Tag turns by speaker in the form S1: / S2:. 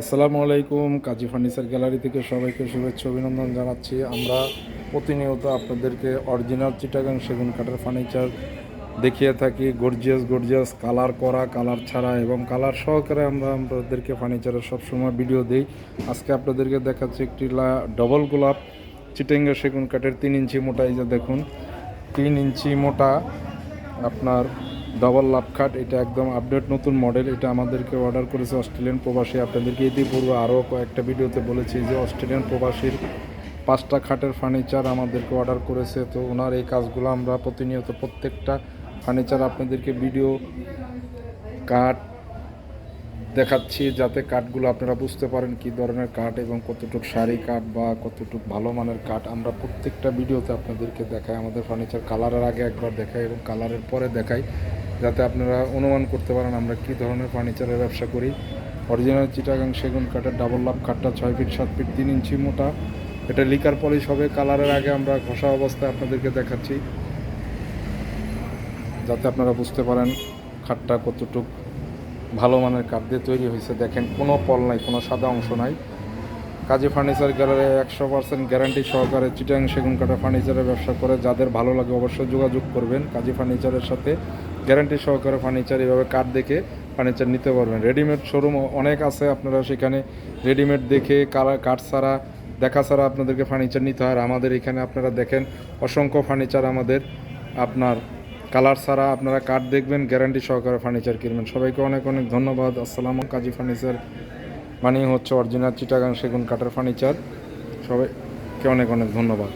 S1: আসসালামু আলাইকুম, কাজী furniture gallery থেকে সবাইকে শুভেচ্ছা, অভিনন্দন জানাচ্ছি। আমরা প্রতিনিয়ত আপনাদেরকে অরিজিনাল চিটাগাং সেগুন কাঠের ফার্নিচার দেখিয়ে থাকি। গর্জিয়াস গর্জিয়াস কালার করা কালার ছাড়া এবং কালার সহকারে আমরা আপনাদেরকে ফার্নিচারের সবসময় ভিডিও দিই। আজকে আপনাদেরকে দেখাচ্ছি একটি ডবল গোলাপ চিটাঙ্গা সেগুন কাঠের তিন ইঞ্চি মোটা। এই যে দেখুন, তিন ইঞ্চি মোটা আপনার ডবল লাভ খাট, এটা একদম আপডেট নতুন মডেল এটা আমাদেরকে অর্ডার করেছে অস্ট্রেলিয়ান প্রবাসী। আপনাদেরকে ইতিপূর্বে আরও কয়েকটা ভিডিওতে বলেছি যে অস্ট্রেলিয়ান প্রবাসীর পাঁচটা খাটের ফার্নিচার আমাদেরকে অর্ডার করেছে। তো ওনার এই কাজগুলো আমরা প্রতিনিয়ত প্রত্যেকটা ফার্নিচার আপনাদেরকে ভিডিও কাঠ দেখাচ্ছি, যাতে কাঠগুলো আপনারা বুঝতে পারেন কি ধরনের কাঠ এবং কতটুক শাড়ি কাঠ বা কতটুক ভালো মানের কাঠ আমরা প্রত্যেকটা ভিডিওতে আপনাদেরকে দেখাই। আমাদের ফার্নিচার কালারের আগে একবার দেখাই এবং কালারের পরে দেখাই। যাতে আপনারা অনুমান করতে পারেন আমরা কি ধরনের ফার্নিচারের ব্যবসা করি। অরিজিনাল চিটাগাং সেগুন কাঠের ডাবল লাভ কাঠটা ছয় ফিট সাত ফিট তিন ইঞ্চি মোটা। এটা লিকার পলিশ হবে কালারের আগে আমরা ঘষা অবস্থায় আপনাদেরকে দেখাচ্ছি। যাতে আপনারা বুঝতে পারেন খাটটা কতটুক ভালো মানের কাঠ দিয়ে তৈরি হয়েছে। দেখেন, কোনো পল নাই, কোনো সাদা অংশ নাই। কাজী ফার্নিচার গ্যালারি একশো পার্সেন্ট গ্যারান্টি সহকারে চিটাং সেগুন কাঠা ফার্নিচারের ব্যবসা করে। যাদের ভালো লাগে অবশ্যই যোগাযোগ করবেন কাজী ফার্নিচারের সাথে। গ্যারান্টি সহকারে ফার্নিচার, এভাবে কাঠ দেখে ফার্নিচার নিতে পারবেন। রেডিমেড শোরুম অনেক আছে আপনারা সেখানে। রেডিমেড দেখে কালার কাঠ ছাড়া, দেখা ছাড়া আপনাদেরকে ফার্নিচার নিতে হয়। আর আমাদের এখানে আপনারা দেখেন, অসংখ্য ফার্নিচার আমাদের। আপনার কালার ছাড়া আপনারা কাঠ দেখবেন, গ্যারান্টি সহকারে ফার্নিচার কিনবেন। সবাইকে অনেক অনেক ধন্যবাদ। আসসালামু কাজী ফার্নিচার। মানে হচ্ছে অরিজিনাল চিটাগাং সেগুন কাঠের ফার্নিচার। সবাইকে অনেক অনেক ধন্যবাদ।